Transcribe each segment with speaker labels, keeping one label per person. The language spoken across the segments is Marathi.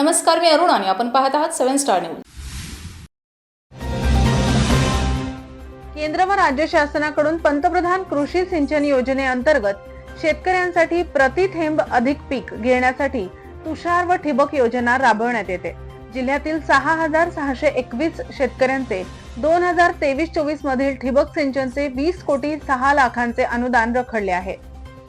Speaker 1: नमस्कार मी अरुण आणि आपण पाहत आहात सेव्हन स्टार न्यूज.
Speaker 2: केंद्र व राज्य शासनाकडून पंतप्रधान कृषी सिंचन योजनेअंतर्गत शेतकऱ्यांसाठी प्रति थेंब अधिक पीक घेण्यासाठी तुषार व ठिबक योजना राबवण्यात येते. जिल्ह्यातील सहा हजार सहाशे एकवीस शेतकऱ्यांचे दोन हजार तेवीस चोवीस मधील ठिबक सिंचनचे वीस कोटी सहा लाखांचे अनुदान रखडले आहे.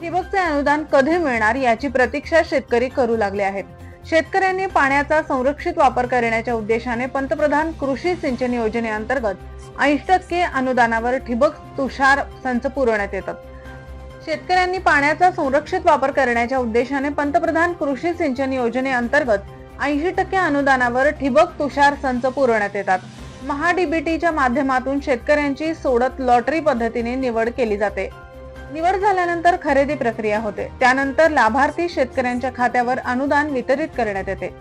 Speaker 2: ठिबकचे अनुदान कधी मिळणार याची प्रतीक्षा शेतकरी करू लागले आहेत. शेतकऱ्यांनी पाण्याचा संरक्षित वापर करण्याच्या उद्देशाने पंतप्रधान कृषी सिंचन योजनेअंतर्गत ऐंशी टक्के अनुदानावर ठिबक तुषार संच पुरवण्यात येतात. शेतकऱ्यांनी पाण्याचा संरक्षित वापर करण्याच्या उद्देशाने पंतप्रधान कृषी सिंचन योजनेअंतर्गत ऐंशी टक्के अनुदानावर ठिबक तुषार संच पुरवण्यात येतात. महाडीबीटीच्या माध्यमातून शेतकऱ्यांची सोडत लॉटरी पद्धतीने निवड केली जाते. निवड झाल्यानंतर खरेदी प्रक्रिया होते. त्यानंतर लाभार्थी शेतकऱ्यांच्या खात्यावर अनुदान वितरित करण्यात येते.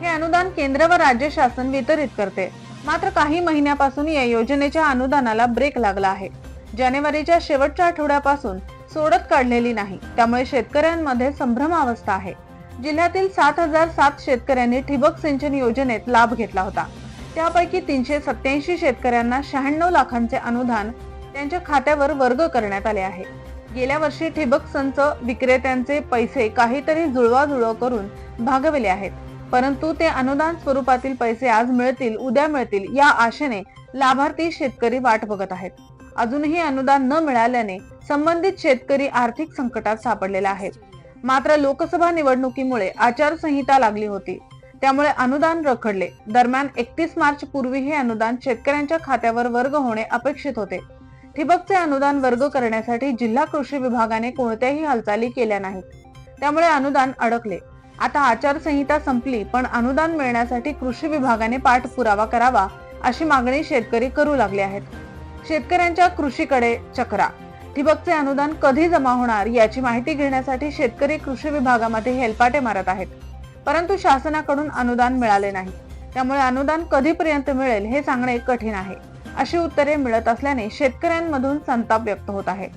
Speaker 2: हे अनुदान केंद्र व राज्य शासन वितरित करते. मात्र काही महिन्यापासून या योजनेच्या अनुदानाला ब्रेक लागला आहे. जानेवारीच्या शेवटच्या आठवड्यापासून सोडत काढलेली नाही. त्यामुळे शेतकऱ्यांमध्ये संभ्रमावस्था आहे. जिल्ह्यातील सात हजार सात शेतकऱ्यांनी ठिबक सिंचन योजनेत लाभ घेतला होता. त्यापैकी तीनशे सत्याऐंशी शेतकऱ्यांना शहाण्णव लाखांचे अनुदान त्यांच्या खात्यावर वर्ग करण्यात आले आहे. गेल्या वर्षी ठिबक संच विक्रेत्यांचे पैसे काहीतरी जुळवाजुळव करून भागविले आहेत. परंतु ते अनुदान स्वरूपातील पैसे आज मिळतील उद्या मिळतील या आशेने लाभार्थी शेतकरी वाट बघत आहेत. अजूनही अनुदान न मिळाल्याने संबंधित शेतकरी आर्थिक संकटात सापडलेला आहे. मात्र लोकसभा निवडणुकीमुळे आचारसंहिता लागली होती. त्यामुळे अनुदान रखडले. दरम्यान एकतीस मार्च पूर्वी हे अनुदान शेतकऱ्यांच्या खात्यावर वर्ग होणे अपेक्षित होते. ठिबकचे अनुदान वर्ग करण्यासाठी जिल्हा कृषी विभागाने कोणत्याही हालचाली केल्या नाहीत. त्यामुळे अनुदान अडकले. आता आचारसंहिता संपली पण अनुदान मिळण्यासाठी कृषी विभागाने पाठपुरावा करावा अशी मागणी शेतकरी करू लागले आहेत. शेतकऱ्यांच्या कृषीकडे चक्रा. ठिबकचे अनुदान कधी जमा होणार याची माहिती घेण्यासाठी शेतकरी कृषी विभागामध्ये हेलपाटे मारत आहेत. परंतु शासनाकडून अनुदान मिळाले नाही. त्यामुळे अनुदान कधीपर्यंत मिळेल हे सांगणे कठीण आहे. अशी उत्तरे मिळत असल्याने शेतकऱ्यांमधून संताप व्यक्त होत आहे.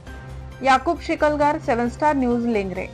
Speaker 2: Yakub Shikalgar seven star news Lengare.